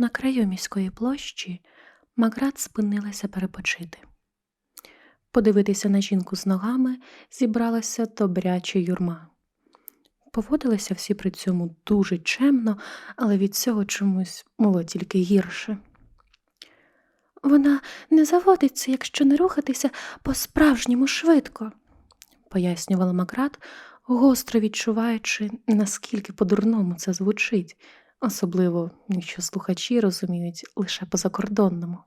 На краю міської площі Маград спинилася перепочити. Подивитися на жінку з ногами зібралася добряча юрма. Поводилися всі при цьому дуже чемно, але від цього чомусь було тільки гірше. Вона не заводиться, якщо не рухатися по-справжньому швидко, пояснювала Макрат, гостро відчуваючи, наскільки по-дурному це звучить, особливо якщо слухачі розуміють лише по закордонному.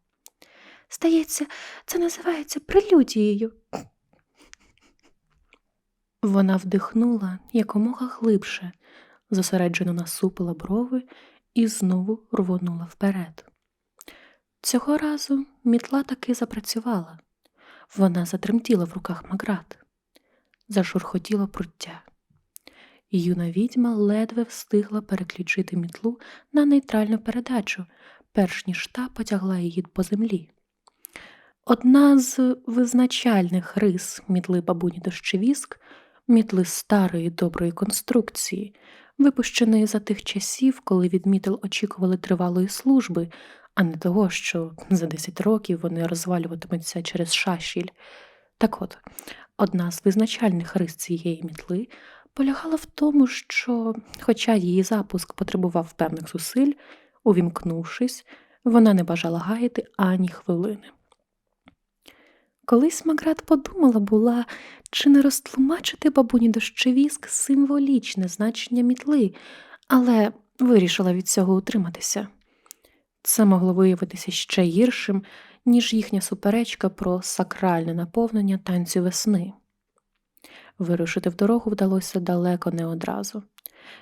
Здається, це називається прелюдією. Вона вдихнула якомога глибше, зосереджено насупила брови і знову рвонула вперед. Цього разу мітла таки запрацювала. Вона затремтіла в руках Маград, зашурхотіло пруття. Юна відьма ледве встигла переключити мітлу на нейтральну передачу, перш ніж та потягла її по землі. Одна з визначальних рис мітли бабуні дощевіск, мітли старої доброї конструкції, випущеної за тих часів, коли від мітел очікували тривалої служби, а не того, що за 10 років вони розвалюватимуться через шашіль. Так от, одна з визначальних рис цієї мітли полягала в тому, що, хоча її запуск потребував певних зусиль, увімкнувшись, вона не бажала гаяти ані хвилини. Колись Маград подумала була, чи не розтлумачити бабуні дощевіск символічне значення мітли, але вирішила від цього утриматися. Це могло виявитися ще гіршим, ніж їхня суперечка про сакральне наповнення танцю весни. Вирушити в дорогу вдалося далеко не одразу.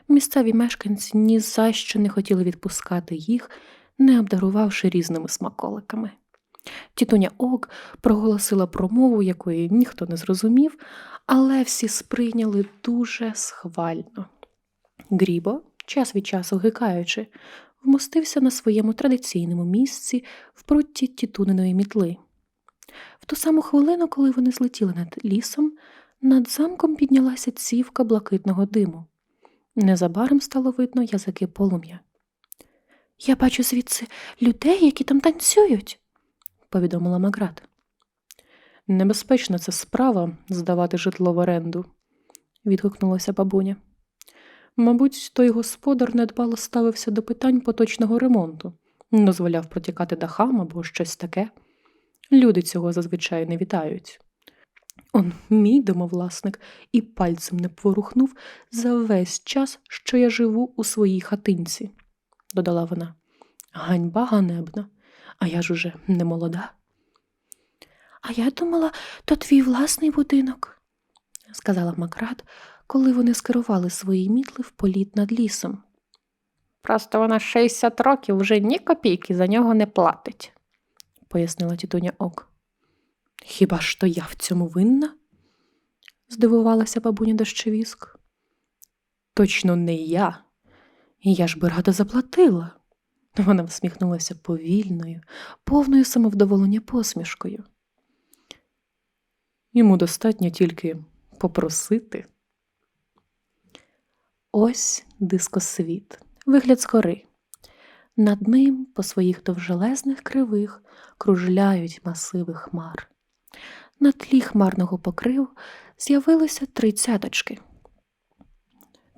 Місцеві мешканці ні за що не хотіли відпускати їх, не обдарувавши різними смаколиками. Тітуня Ок проголосила промову, якої ніхто не зрозумів, але всі сприйняли дуже схвально. Грібо, час від часу гикаючи, вмостився на своєму традиційному місці в прутті тітуниної мітли. В ту саму хвилину, коли вони злетіли над лісом, над замком піднялася цівка блакитного диму. Незабаром стало видно язики полум'я. Я бачу звідси людей, які там танцюють, повідомила Маград. Небезпечна це справа здавати житло в оренду, відгукнулася бабуня. Мабуть, той господар недбало ставився до питань поточного ремонту, дозволяв протікати дахам або щось таке. Люди цього зазвичай не вітають. Он мій домовласник і пальцем не поворухнув за весь час, що я живу у своїй хатинці, додала вона. Ганьба ганебна, а я ж уже не молода. А я думала, то твій власний будинок, сказала Макрат, коли вони скерували свої мітли в політ над лісом. Просто вона 60 років вже ні копійки за нього не платить, пояснила тітуня Ок. Хіба ж то я в цьому винна? здивувалася бабуня дощевіск. Точно не я. Я ж би рада заплатила. Вона всміхнулася повільною, повною самовдоволення посмішкою. Йому достатньо тільки попросити. Ось дискосвіт, вигляд скори. Над ним по своїх довжелезних кривих кружляють масиви хмар. На тлі хмарного покриву з'явилося три цяточки.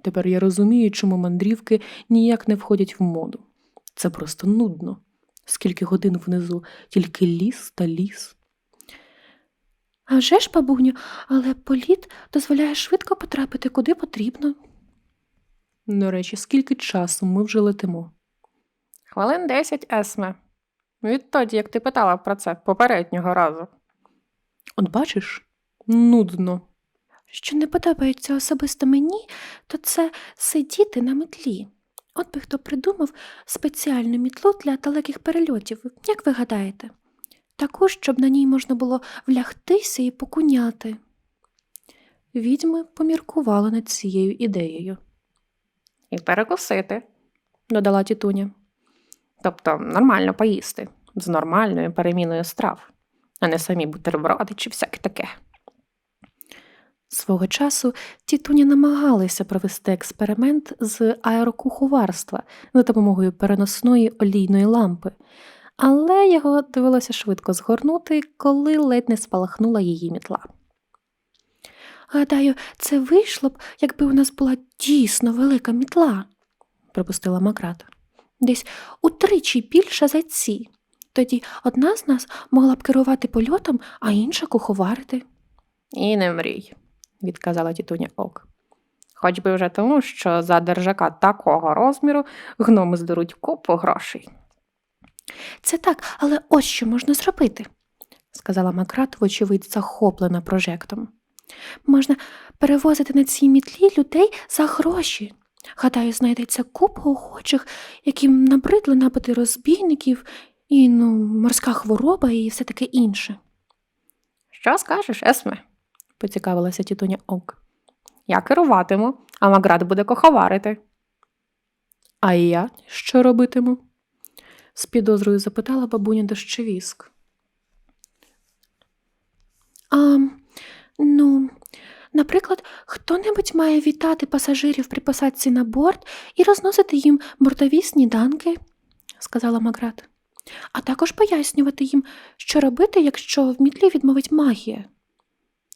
Тепер я розумію, чому мандрівки ніяк не входять в моду. Це просто нудно. Скільки годин внизу тільки ліс та ліс. А вже ж, бабуню, але політ дозволяє швидко потрапити куди потрібно. До речі, скільки часу ми вже летимо? Хвилин десять, Есме. Відтоді, як ти питала про це попереднього разу. От бачиш, нудно. Що не подобається особисто мені, то це сидіти на метлі. От би хто придумав спеціальну мітлу для далеких перельотів, як ви гадаєте? Таку, щоб на ній можна було влягтися і покуняти. Відьми поміркували над цією ідеєю, І перекусити. додала тітуня. Тобто нормально поїсти з нормальною переміною страв, а не самі бутерброди чи всяке таке. Свого часу тітуня намагалася провести експеримент з аерокуховарства за допомогою переносної олійної лампи, але його довелося швидко згорнути, коли ледь не спалахнула її мітла. Гадаю, це вийшло б, якби у нас була дійсно велика мітла, припустила Макрат. Десь утричі більша за ці. Тоді одна з нас могла б керувати польотом, а інша куховарити. І не мрій, відказала тітуня Ок. Хоч би вже тому, що за держака такого розміру гноми здеруть купу грошей. Це так, але ось що можна зробити, сказала Макрат, вочевидь, захоплена прожектом. Можна перевозити на цій мітлі людей за гроші. Гадаю, знайдеться купа охочих, яким набридли напити розбійників і ну, морська хвороба і все таке інше. Що скажеш, Есме? поцікавилася тітуня Ок. Я керуватиму, а Маград буде коховарити. А я що робитиму? з підозрою запитала бабуня дощевіск. А, ну, наприклад, хто-небудь має вітати пасажирів при посадці на борт і розносити їм бортові сніданки, сказала Маград, а також пояснювати їм, що робити, якщо в мітлі відмовить магія.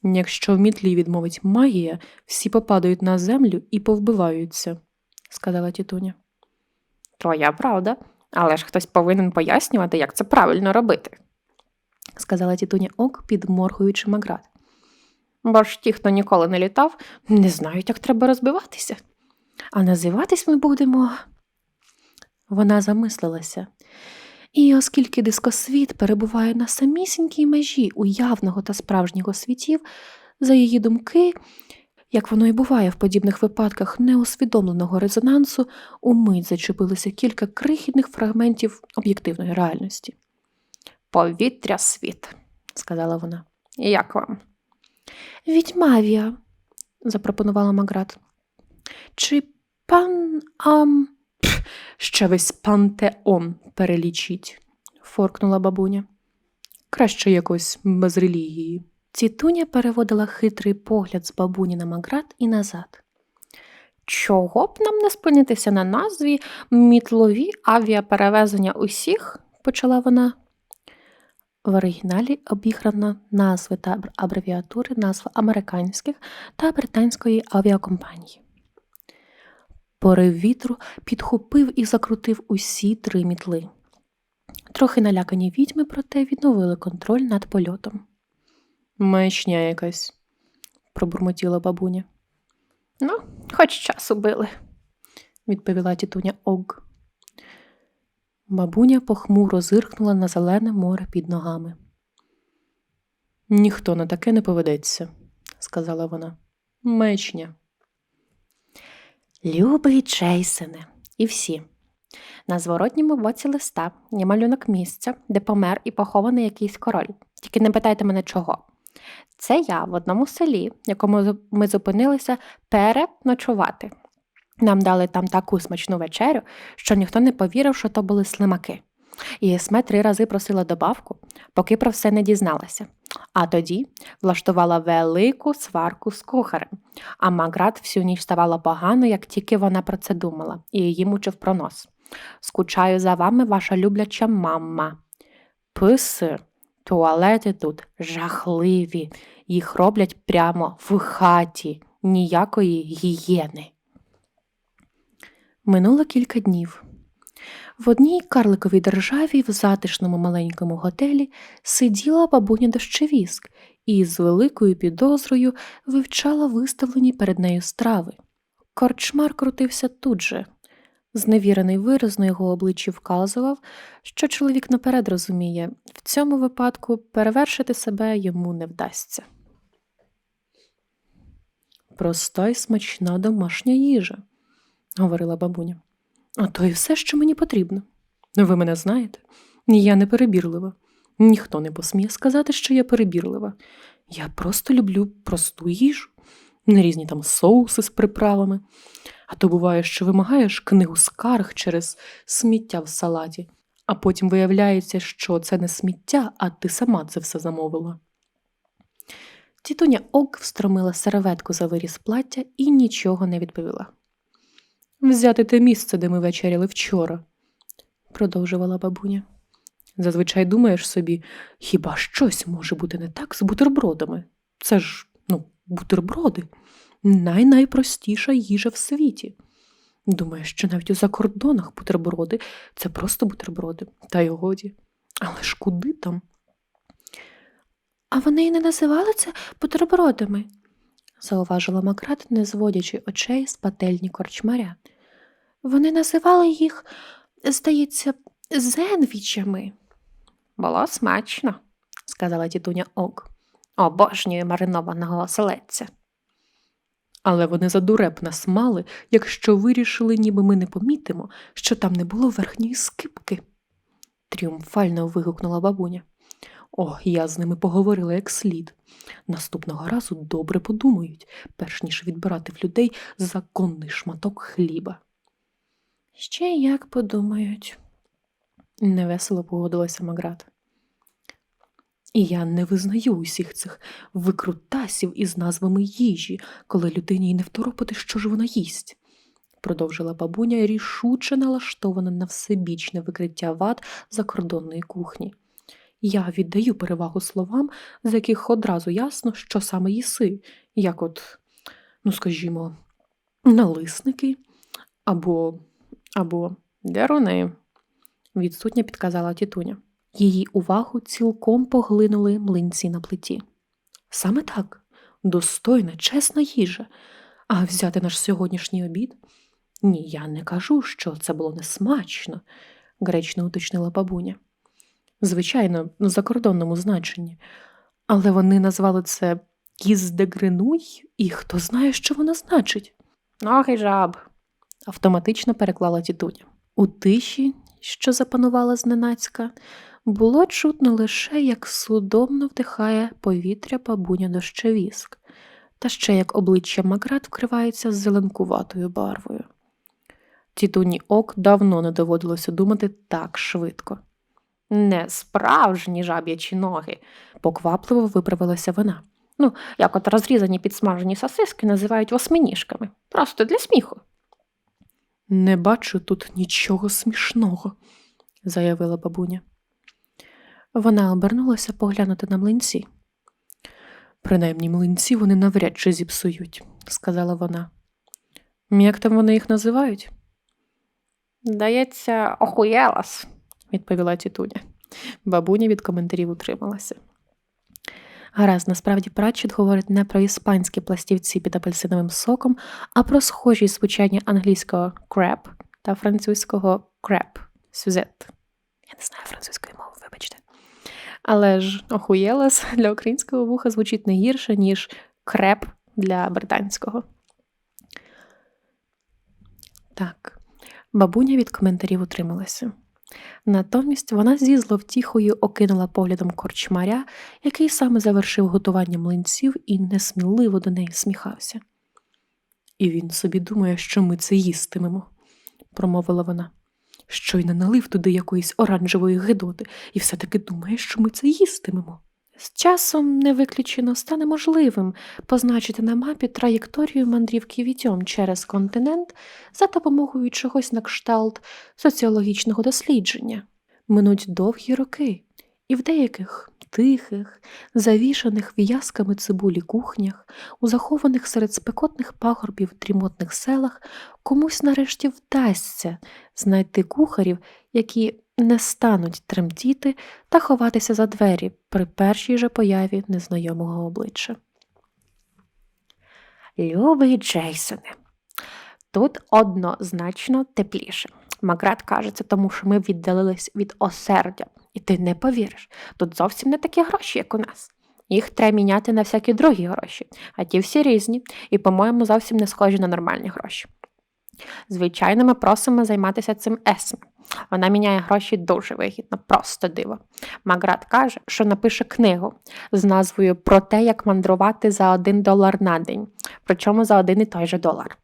Якщо в мітлі відмовить магія, всі попадають на землю і повбиваються, сказала тітуня. Твоя правда, але ж хтось повинен пояснювати, як це правильно робити. сказала тітуня Ок, підморгуючи Маград. Бо ж ті, хто ніколи не літав, не знають, як треба розбиватися. А називатись ми будемо. Вона замислилася. І оскільки дискосвіт перебуває на самісінькій межі уявного та справжнього світів, за її думки, як воно і буває в подібних випадках неусвідомленого резонансу, умить зачепилося кілька крихітних фрагментів об'єктивної реальності, Повітря світ, сказала вона. як вам? Відьмавія, запропонувала Маград. Чи пан ам. Ще весь пантеон перелічіть, форкнула бабуня. Краще якось без релігії. Тітуня переводила хитрий погляд з бабуні на Маград і назад. Чого б нам не спинитися на назві мітлові авіаперевезення усіх? почала вона. В оригіналі обіграно назви та абревіатури назв американських та британської авіакомпанії. Порив вітру підхопив і закрутив усі три мітли. Трохи налякані відьми, проте відновили контроль над польотом. Маячня якась, пробурмотіла бабуня, Ну, хоч час убили. відповіла тітуня Ог. Бабуня похмуро зиркнула на зелене море під ногами. Ніхто на таке не поведеться, сказала вона. Мечня. Любий Джейсоне, і всі. На зворотньому боці листа є малюнок місця, де помер і похований якийсь король. Тільки не питайте мене чого. Це я в одному селі, в якому ми зупинилися переночувати. Нам дали там таку смачну вечерю, що ніхто не повірив, що то були слимаки. І Есме три рази просила добавку, поки про все не дізналася. А тоді влаштувала велику сварку з кухарем. А Маград всю ніч ставала погано, як тільки вона про це думала, і її мучив пронос. Скучаю за вами, ваша любляча мама. Писи, туалети тут жахливі, їх роблять прямо в хаті, ніякої гігієни. Минуло кілька днів. В одній карликовій державі в затишному маленькому готелі сиділа бабуня дощевіск і з великою підозрою вивчала виставлені перед нею страви. Корчмар крутився тут же. Зневірений вираз на його обличчі вказував, що чоловік наперед розуміє, в цьому випадку перевершити себе йому не вдасться. Проста й смачна домашня їжа, говорила бабуня. А то і все, що мені потрібно. Ви мене знаєте, я не перебірлива. Ніхто не посміє сказати, що я перебірлива. Я просто люблю просту їжу, не різні там соуси з приправами. А то буває, що вимагаєш книгу скарг через сміття в салаті, а потім виявляється, що це не сміття, а ти сама це все замовила. Тітуня Ок встромила серветку за виріз плаття і нічого не відповіла. Взяти те місце, де ми вечеряли вчора, продовжувала бабуня. Зазвичай думаєш собі, хіба щось може бути не так з бутербродами? Це ж, ну, бутерброди, най-найпростіша їжа в світі. Думаєш, що навіть у закордонах бутерброди це просто бутерброди, та й годі. Але ж куди там? А вони й не називали це бутербродами, зауважила Макрат, не зводячи очей з пательні корчмаря. Вони називали їх, здається, зенвічами. Було смачно, сказала тітуня Ок. Обожнюю маринованого оселедця. Але вони задуреп нас мали, якщо вирішили, ніби ми не помітимо, що там не було верхньої скипки. Тріумфально вигукнула бабуня. О, я з ними поговорила як слід. Наступного разу добре подумають, перш ніж відбирати в людей законний шматок хліба. Ще як подумають, невесело погодилася Маград. І я не визнаю усіх цих викрутасів із назвами їжі, коли людині й не второпати, що ж вона їсть, продовжила бабуня, рішуче налаштована на всебічне викриття вад закордонної кухні. Я віддаю перевагу словам, з яких одразу ясно, що саме їси, як от, ну скажімо, налисники або, або Деруни. відсутня підказала тітуня. Її увагу цілком поглинули млинці на плиті. Саме так, достойна, чесна їжа. А взяти наш сьогоднішній обід? Ні, я не кажу, що це було несмачно, гречно уточнила бабуня. Звичайно, в закордонному значенні. Але вони назвали це кіздегринуй, і хто знає, що воно значить Ноги жаб. Автоматично переклала тітуня. У тиші, що запанувала зненацька, було чутно лише, як судомно вдихає повітря бабуня дощевіск, та ще як обличчя Макрат вкривається зеленкуватою барвою. Тітуні ок давно не доводилося думати так швидко. Не справжні жаб'ячі ноги. Поквапливо виправилася вона. Ну, як от розрізані підсмажені сосиски називають восьминіжками. Просто для сміху. Не бачу тут нічого смішного, заявила бабуня. Вона обернулася поглянути на млинці. Принаймні млинці вони навряд чи зіпсують, сказала вона. Як там вони їх називають? Здається, охуєлас. відповіла тітуня. Бабуня від коментарів утрималася. Гаразд, насправді Пратчет говорить не про іспанські пластівці під апельсиновим соком, а про схожість звучання англійського crab та французького crêpe, сюзет. Я не знаю французької мови, вибачте. Але ж охуєлес для українського вуха звучить не гірше, ніж креп для британського. Так, бабуня від коментарів утрималася. Натомість вона зі зловтіхою окинула поглядом корчмаря, який саме завершив готування млинців і несміливо до неї сміхався. І він собі думає, що ми це їстимемо, промовила вона. Щойно налив туди якоїсь оранжевої гидоти, і все-таки думає, що ми це їстимемо. З часом не виключено стане можливим позначити на мапі траєкторію мандрівки вітьом через континент за допомогою чогось на кшталт соціологічного дослідження. Минуть довгі роки, і в деяких тихих, завішаних в'язками цибулі кухнях, у захованих серед спекотних пагорбів дрімотних селах, комусь нарешті вдасться знайти кухарів, які не стануть тремтіти та ховатися за двері при першій же появі незнайомого обличчя. Любий Джейсоне, тут однозначно тепліше. Маград каже це тому, що ми віддалились від осердя. І ти не повіриш, тут зовсім не такі гроші, як у нас. Їх треба міняти на всякі другі гроші, а ті всі різні і, по-моєму, зовсім не схожі на нормальні гроші. Звичайно, ми просимо займатися цим Есме. Вона міняє гроші дуже вигідно, просто диво. Маград каже, що напише книгу з назвою Про те, як мандрувати за один долар на день, причому за один і той же долар.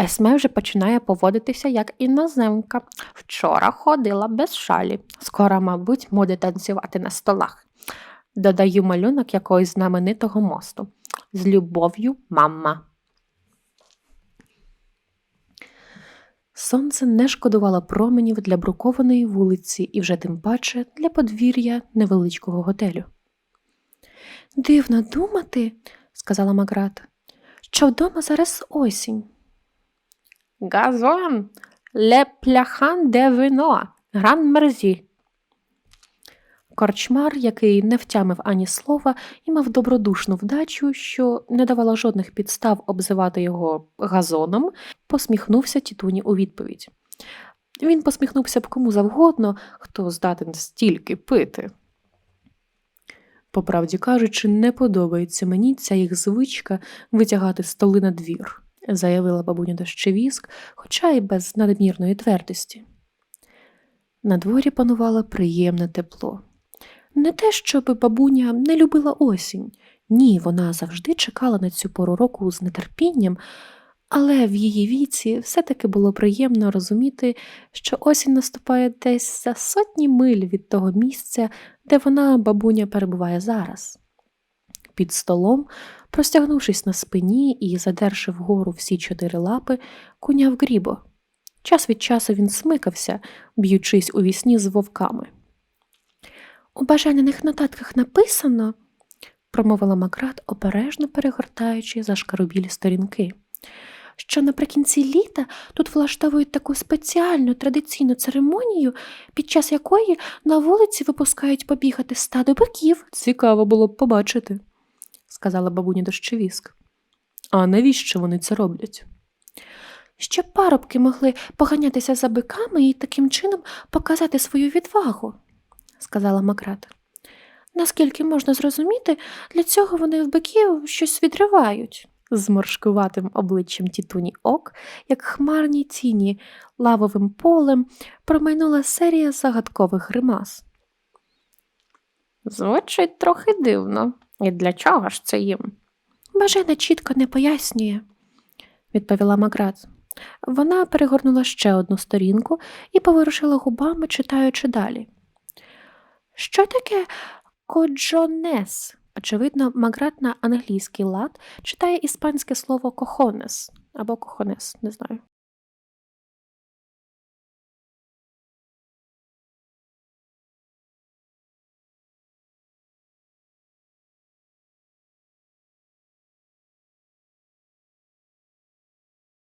Есме вже починає поводитися як іноземка. Вчора ходила без шалі, скоро, мабуть, буде танцювати на столах. Додаю малюнок якогось знаменитого мосту. З любов'ю, мама. Сонце не шкодувало променів для брукованої вулиці і вже тим паче для подвір'я невеличкого готелю. Дивно думати, сказала Маград, що вдома зараз осінь. Газон, ле пляхан де вино, гран мерзі. Корчмар, який не втямив ані слова і мав добродушну вдачу, що не давала жодних підстав обзивати його газоном, посміхнувся тітуні у відповідь. Він посміхнувся б кому завгодно, хто здатен стільки пити. По правді кажучи, не подобається мені ця їх звичка витягати столи на двір, заявила бабуня дощевіск, хоча й без надмірної твердості. На дворі панувало приємне тепло. Не те, щоб бабуня не любила осінь. Ні, вона завжди чекала на цю пору року з нетерпінням, але в її віці все-таки було приємно розуміти, що осінь наступає десь за сотні миль від того місця, де вона, бабуня, перебуває зараз. Під столом, простягнувшись на спині і задерши вгору всі чотири лапи, куняв грібо. Час від часу він смикався, б'ючись у вісні з вовками. У бажаних нотатках написано, промовила Макрат, обережно перегортаючи зашкарубілі сторінки, що наприкінці літа тут влаштовують таку спеціальну традиційну церемонію, під час якої на вулиці випускають побігати стадо биків. Цікаво було б побачити, сказала бабуня дощевіск. А навіщо вони це роблять? Щоб парубки могли поганятися за биками і таким чином показати свою відвагу сказала Макрат. Наскільки можна зрозуміти, для цього вони в биків щось відривають. З моршкуватим обличчям тітуні ок, як хмарні тіні, лавовим полем промайнула серія загадкових гримас. Звучить трохи дивно. І для чого ж це їм? Бажена чітко не пояснює, відповіла Маград. Вона перегорнула ще одну сторінку і поворушила губами, читаючи далі. Що таке коджонес? Очевидно, Маград на англійський лад читає іспанське слово кохонес або кохонес, не знаю.